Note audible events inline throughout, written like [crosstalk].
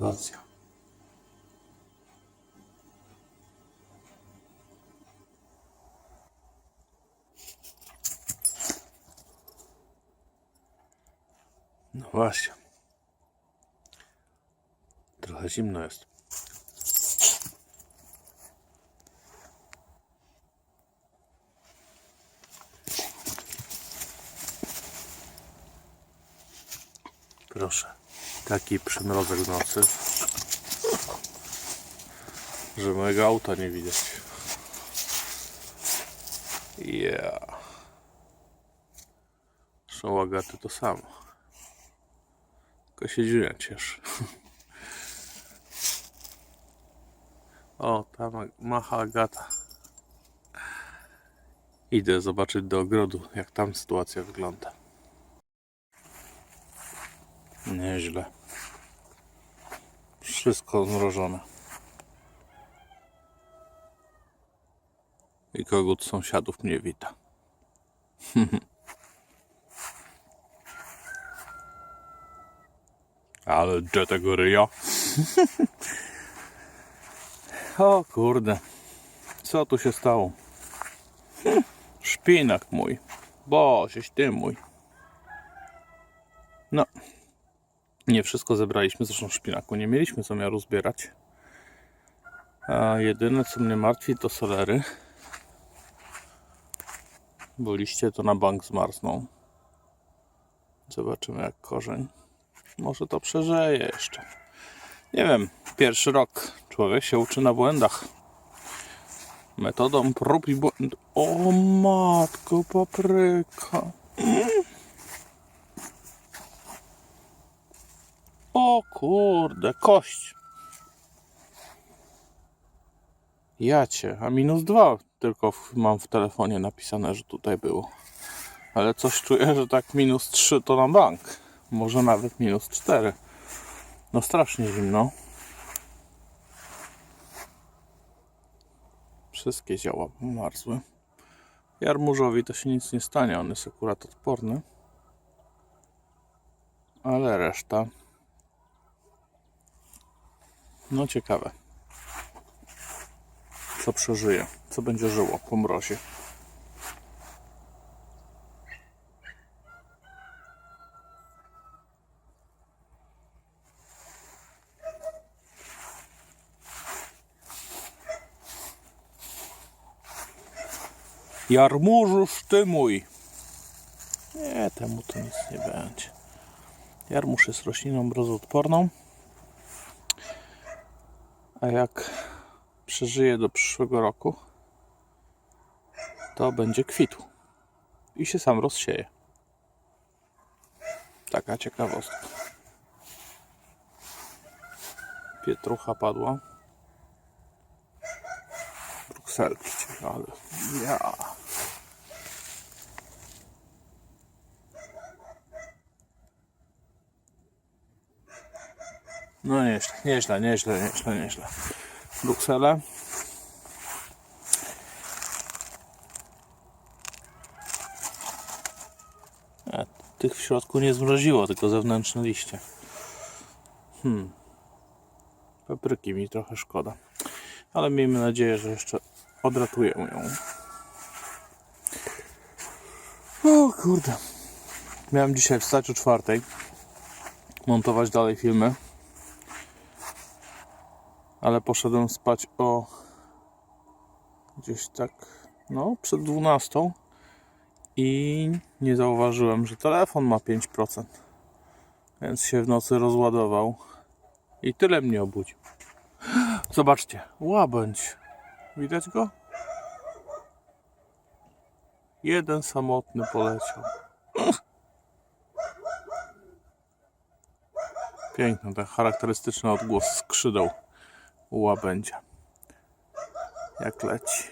renowacja. No właśnie. Trochę zimno jest. Proszę. Taki przymrozek w nocy, że mojego auta nie widać. Yeah. Zresztą Agaty to samo. Tylko się Dziunia cieszy. [laughs] O, Ag- macha Agata. Idę zobaczyć do ogrodu, jak tam sytuacja wygląda. Nieźle. Wszystko zmrożone. I kogut sąsiadów mnie wita. [laughs] Ale gdzie tego ryja? [laughs] o kurde. Co tu się stało? [laughs] Szpinak mój. Bożeś ty mój. No. Nie wszystko zebraliśmy, zresztą szpinaku nie mieliśmy zamiaru zbierać. A jedyne co mnie martwi to solery. Bo liście to na bank zmarzną. Zobaczymy jak korzeń. Może to przeżyje jeszcze. Nie wiem, pierwszy rok. Człowiek się uczy na błędach. Metodą prób i błędów. O matko, papryka. O kurde, kość. Jacie, a minus dwa tylko mam w telefonie napisane, że tutaj było. Ale coś czuję, że tak minus trzy to na bank. Może nawet minus cztery. No strasznie zimno. Wszystkie zioła marzły. Jarmużowi to się nic nie stanie, on jest akurat odporny. Ale reszta no ciekawe. Co przeżyje? Co będzie żyło po mrozie? Jarmużusz ty mój. Nie, temu to nic nie będzie. Jarmuż jest rośliną mrozoodporną. A jak przeżyje do przyszłego roku, to będzie kwitł i się sam rozsieje. Taka ciekawostka. Pietrucha padła. Brukselki, ale ja. No nieźle, nieźle, nieźle, nieźle, nieźle. Bruksele. A, tych w środku nie zmroziło, tylko zewnętrzne liście. Hmm. Papryki mi trochę szkoda. Ale miejmy nadzieję, że jeszcze odratuję ją. O kurde. Miałem dzisiaj wstać o czwartej. Montować dalej filmy ale poszedłem spać o gdzieś tak, no, przed 12 i nie zauważyłem, że telefon ma 5%. Więc się w nocy rozładował i tyle mnie obudził. Zobaczcie, łabędź. Widać go? Jeden samotny poleciał. Piękny ten charakterystyczny odgłos skrzydeł u łabędzia. Jak leci.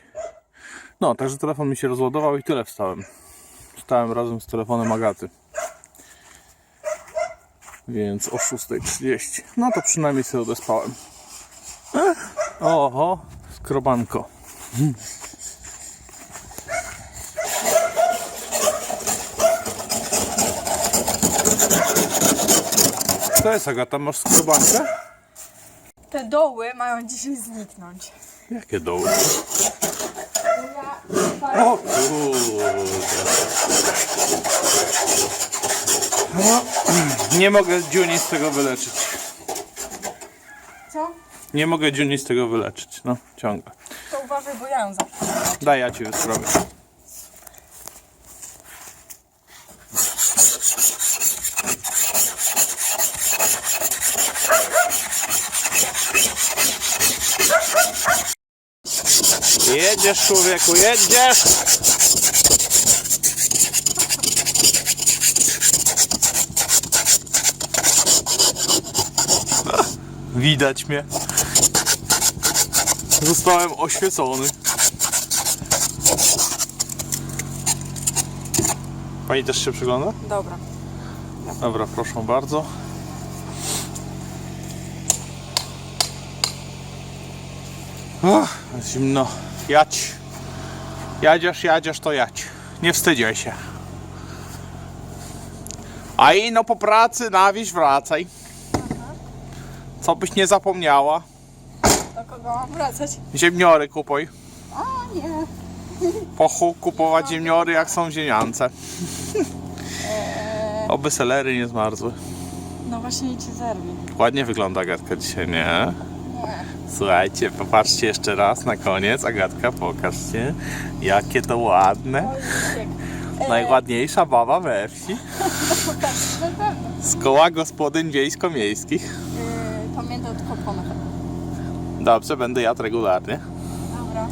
No, także telefon mi się rozładował i tyle wstałem. Wstałem razem z telefonem Agaty. Więc o 6.30. No to przynajmniej sobie odespałem. Oho, skrobanko. Co jest Agata? Masz skrobankę? Te doły mają dzisiaj zniknąć. Jakie doły? O kurde. No, nie mogę Dziuni z tego wyleczyć. Co? Nie mogę Dziuni z tego wyleczyć. No, ciągle. To uważaj, bo ja ją zawsze. Daj, ja ci wysprawię. Jedziesz, człowieku, jedziesz! Widać mnie. Zostałem oświecony. Pani też się przygląda? Dobra. Dobra, proszę bardzo. Zimno. Jadź. Jadziesz, jadziesz, to jadź. Nie wstydziaj się. A i no po pracy na wieś wracaj. Co byś nie zapomniała. Do kogo mam wracać? Ziemniory kupuj. A nie. Pochu kupować ziemniory jak są ziemiance. Oby selery nie zmarzły. No właśnie cię zerwie. Ładnie wygląda Agatka dzisiaj, nie? Słuchajcie, popatrzcie jeszcze raz na koniec. Agatka, pokażcie. Jakie to ładne. Najładniejsza baba we wsi. Z koła gospodyń wiejsko-miejskich. Yy, pamiętaj od koponach. Dobrze, będę jadł regularnie. Dobra.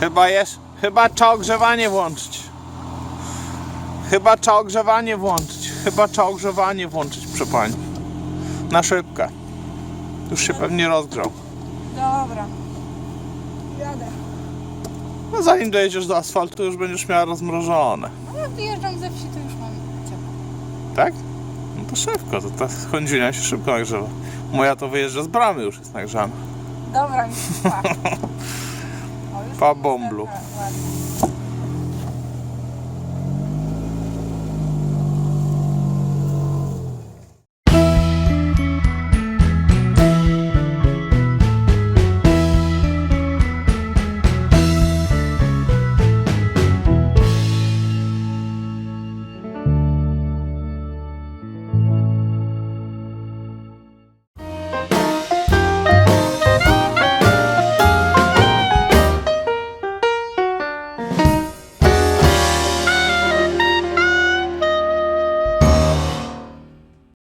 Chyba jest, chyba trzeba ogrzewanie włączyć. Chyba trzeba ogrzewanie włączyć. Chyba trzeba ogrzewanie włączyć, proszę pani. Na szybkę. Już się pewnie rozgrzał. Dobra. Jadę. No zanim dojedziesz do asfaltu, już będziesz miała rozmrożone. No jak wyjeżdżam ze wsi, to już mam ciepło. Tak? No to szybko, to ta chądzina się szybko nagrzewa. Moja to wyjeżdża z bramy, już jest nagrzana. Dobra, mi [laughs] pa. O, już Pa mam bąblu. następne, ładnie.